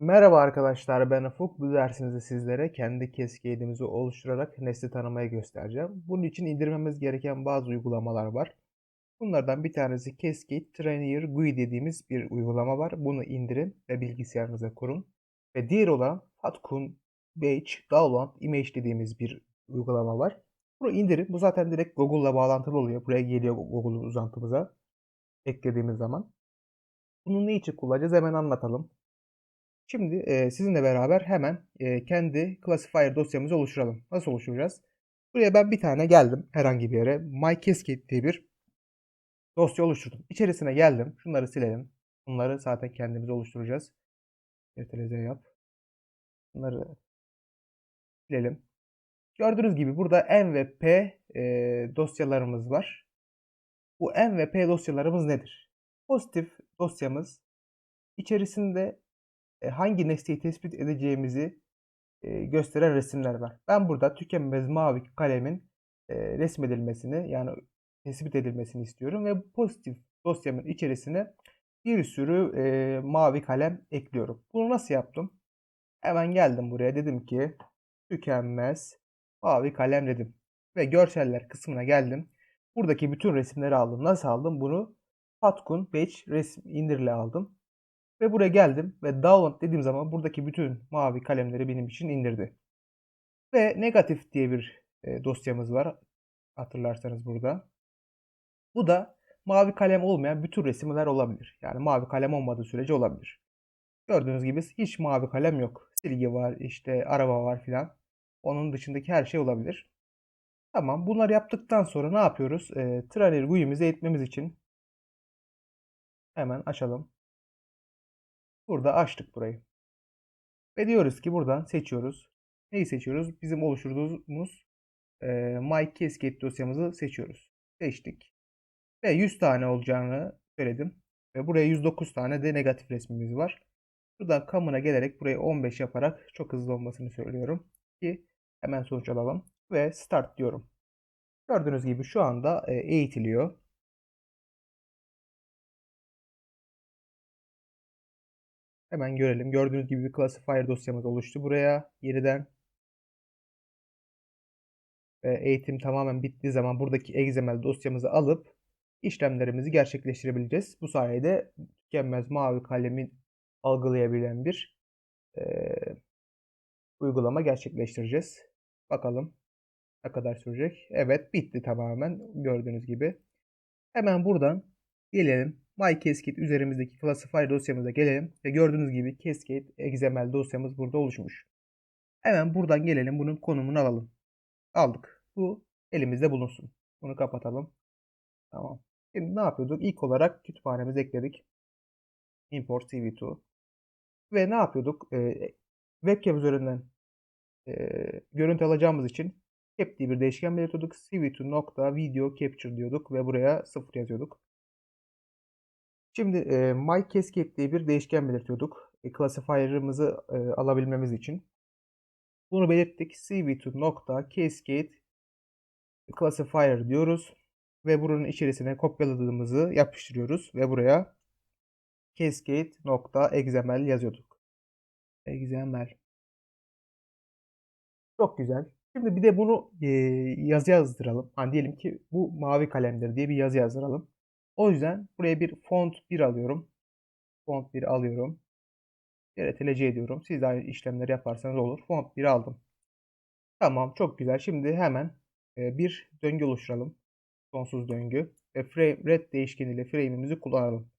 Merhaba arkadaşlar ben Ufuk. Bu dersimizde sizlere kendi cascade'imizi oluşturarak nesli tanımayı göstereceğim. Bunun için indirmemiz gereken bazı uygulamalar var. Bunlardan bir tanesi Cascade Trainer GUI dediğimiz bir uygulama var. Bunu indirin ve bilgisayarınıza kurun. Ve diğer olan Fatkun Batch Download Image dediğimiz bir uygulama var. Bunu indirin. Bu zaten direkt Google'la bağlantılı oluyor. Buraya geliyor Google'un uzantımıza eklediğimiz zaman. Bunu ne için kullanacağız hemen anlatalım. Şimdi e, sizinle beraber hemen e, kendi classifier dosyamızı oluşturalım. Nasıl oluşturacağız? Buraya ben bir tane geldim herhangi bir yere. MyCascade diye bir dosya oluşturdum. İçerisine geldim. Şunları silelim. Bunları zaten kendimiz oluşturacağız. Virtualize yap. Bunları silelim. Gördüğünüz gibi burada N ve P e, dosyalarımız var. Bu N ve P dosyalarımız nedir? Pozitif dosyamız içerisinde hangi nesneyi tespit edeceğimizi e, gösteren resimler var. Ben burada tükenmez mavi kalemin e, resmedilmesini yani tespit edilmesini istiyorum ve pozitif dosyamın içerisine bir sürü mavi kalem ekliyorum. Bunu nasıl yaptım? Hemen geldim buraya dedim ki tükenmez mavi kalem dedim. Ve görseller kısmına geldim. Buradaki bütün resimleri aldım. Nasıl aldım? Bunu Patkun Batch resim indirle aldım. Ve buraya geldim ve download dediğim zaman buradaki bütün mavi kalemleri benim için indirdi. Ve negatif diye bir e, dosyamız var. Hatırlarsanız burada. Bu da mavi kalem olmayan bütün resimler olabilir. Yani mavi kalem olmadığı sürece olabilir. Gördüğünüz gibi hiç mavi kalem yok. Silgi var, işte araba var filan. Onun dışındaki her şey olabilir. Tamam bunları yaptıktan sonra ne yapıyoruz? E, Trainer GUI'mizi eğitmemiz için hemen açalım. Burada açtık burayı. Ve diyoruz ki buradan seçiyoruz. Neyi seçiyoruz? Bizim oluşturduğumuz e, My Cascade dosyamızı seçiyoruz. Seçtik. Ve 100 tane olacağını söyledim. Ve buraya 109 tane de negatif resmimiz var. Buradan kamına gelerek burayı 15 yaparak çok hızlı olmasını söylüyorum. Ki hemen sonuç alalım. Ve start diyorum. Gördüğünüz gibi şu anda e, eğitiliyor. Hemen görelim. Gördüğünüz gibi bir classifier dosyamız oluştu buraya. Yeniden eğitim tamamen bittiği zaman buradaki XML dosyamızı alıp işlemlerimizi gerçekleştirebileceğiz. Bu sayede tükenmez mavi kalemin algılayabilen bir e, uygulama gerçekleştireceğiz. Bakalım ne kadar sürecek. Evet bitti tamamen gördüğünüz gibi. Hemen buradan gelelim MyCascade üzerimizdeki classifier dosyamıza gelelim ve gördüğünüz gibi Cascade XML dosyamız burada oluşmuş. Hemen buradan gelelim bunun konumunu alalım. Aldık. Bu elimizde bulunsun. Bunu kapatalım. Tamam. Şimdi ne yapıyorduk? İlk olarak kütüphanemizi ekledik. Import CV2. Ve ne yapıyorduk? Ee, webcam üzerinden e, görüntü alacağımız için cap diye bir değişken belirtiyorduk. CV2.video capture diyorduk ve buraya 0 yazıyorduk. Şimdi e, myCascade diye bir değişken belirtiyorduk. E, classifier'ımızı e, alabilmemiz için. Bunu belirttik. cv2.cascade classifier diyoruz. Ve bunun içerisine kopyaladığımızı yapıştırıyoruz. Ve buraya cascade.xml yazıyorduk. XML. Çok güzel. Şimdi bir de bunu e, yazı yazdıralım. Hani diyelim ki bu mavi kalemdir diye bir yazı yazdıralım. O yüzden buraya bir font 1 alıyorum. Font 1 alıyorum. TLC ediyorum. Siz de aynı işlemleri yaparsanız olur. Font 1 aldım. Tamam çok güzel. Şimdi hemen e, bir döngü oluşturalım. Sonsuz döngü. Ve frame, red değişkeniyle frame'imizi kullanalım.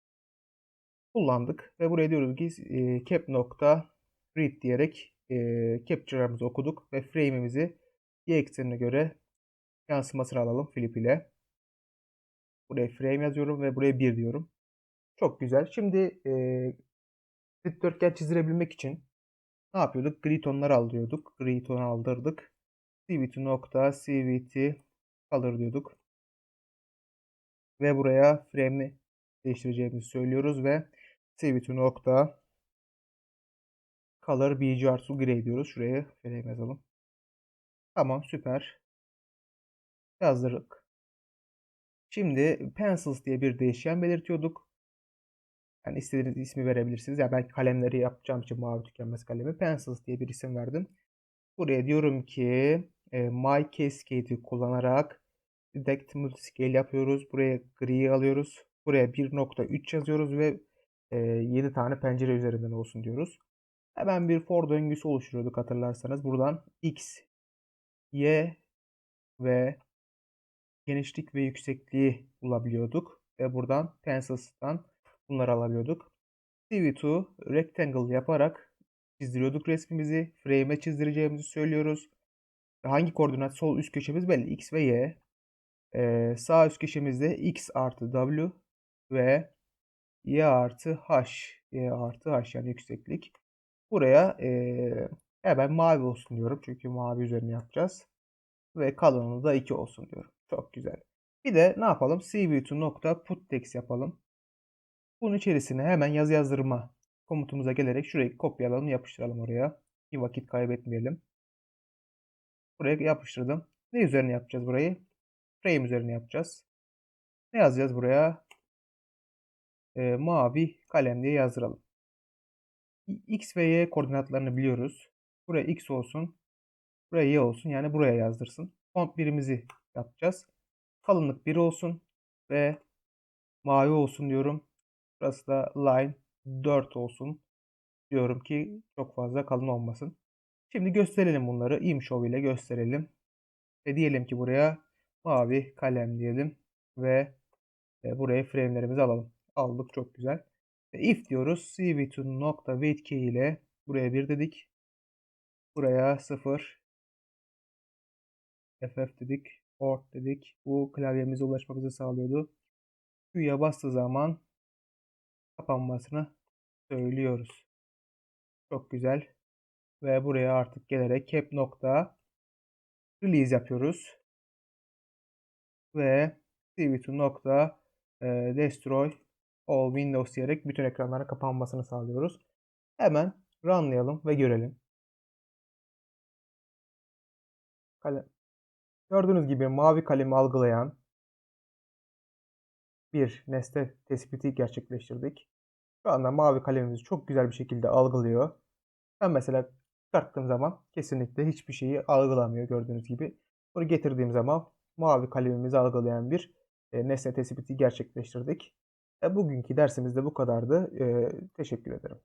Kullandık. Ve buraya diyoruz ki e, cap nokta read diyerek e, capture'ımızı okuduk. Ve frame'imizi y eksenine göre yansımasını alalım flip ile. Buraya frame yazıyorum ve buraya 1 diyorum. Çok güzel. Şimdi e, dikdörtgen çizilebilmek için ne yapıyorduk? Gri tonları aldırıyorduk. Gri tonu aldırdık. CVT nokta CVT color diyorduk. Ve buraya frame'i değiştireceğimizi söylüyoruz ve CVT nokta color BG gray diyoruz. Şuraya frame yazalım. Tamam süper. Yazdırdık. Şimdi pencils diye bir değişken belirtiyorduk. Yani istediğiniz ismi verebilirsiniz. Ya ben kalemleri yapacağım için mavi tükenmez kalemi. Pencils diye bir isim verdim. Buraya diyorum ki e, My Cascade'i kullanarak Detect Multiscale yapıyoruz. Buraya gri alıyoruz. Buraya 1.3 yazıyoruz ve e, 7 tane pencere üzerinden olsun diyoruz. Hemen bir for döngüsü oluşturuyorduk hatırlarsanız. Buradan x, y ve genişlik ve yüksekliği bulabiliyorduk. Ve buradan Pencils'tan bunları alabiliyorduk. CV2 rectangle yaparak çizdiriyorduk resmimizi. Frame'e çizdireceğimizi söylüyoruz. Hangi koordinat? Sol üst köşemiz belli. X ve Y. Ee, sağ üst köşemizde X artı W ve Y artı H. Y artı H yani yükseklik. Buraya e, hemen mavi olsun diyorum. Çünkü mavi üzerine yapacağız. Ve kalınlığı da 2 olsun diyorum. Çok güzel. Bir de ne yapalım? cv2.putText yapalım. Bunun içerisine hemen yazı yazdırma komutumuza gelerek şurayı kopyalayalım, yapıştıralım oraya. Bir vakit kaybetmeyelim. Buraya yapıştırdım. Ne üzerine yapacağız burayı? Frame üzerine yapacağız. Ne yazacağız buraya? Ee, mavi kalem diye yazdıralım. X ve Y koordinatlarını biliyoruz. Buraya X olsun. Buraya Y olsun. Yani buraya yazdırsın. Font birimizi yapacağız. Kalınlık 1 olsun. Ve mavi olsun diyorum. Burası da line 4 olsun. Diyorum ki çok fazla kalın olmasın. Şimdi gösterelim bunları. ImShow ile gösterelim. Ve diyelim ki buraya mavi kalem diyelim. Ve buraya frame'lerimizi alalım. Aldık çok güzel. Ve if diyoruz. cv2.weight ile buraya 1 dedik. Buraya 0. ff dedik. Port dedik. Bu klavyemize ulaşmamızı sağlıyordu. Q'ya bastığı zaman kapanmasını söylüyoruz. Çok güzel. Ve buraya artık gelerek cap nokta release yapıyoruz. Ve cv2 nokta destroy all windows diyerek bütün ekranların kapanmasını sağlıyoruz. Hemen runlayalım ve görelim. Kalem. Gördüğünüz gibi mavi kalemi algılayan bir nesne tespiti gerçekleştirdik. Şu anda mavi kalemimizi çok güzel bir şekilde algılıyor. Ben mesela çıkarttığım zaman kesinlikle hiçbir şeyi algılamıyor gördüğünüz gibi. Bunu getirdiğim zaman mavi kalemimizi algılayan bir e, nesne tespiti gerçekleştirdik. E, bugünkü dersimiz de bu kadardı. E, teşekkür ederim.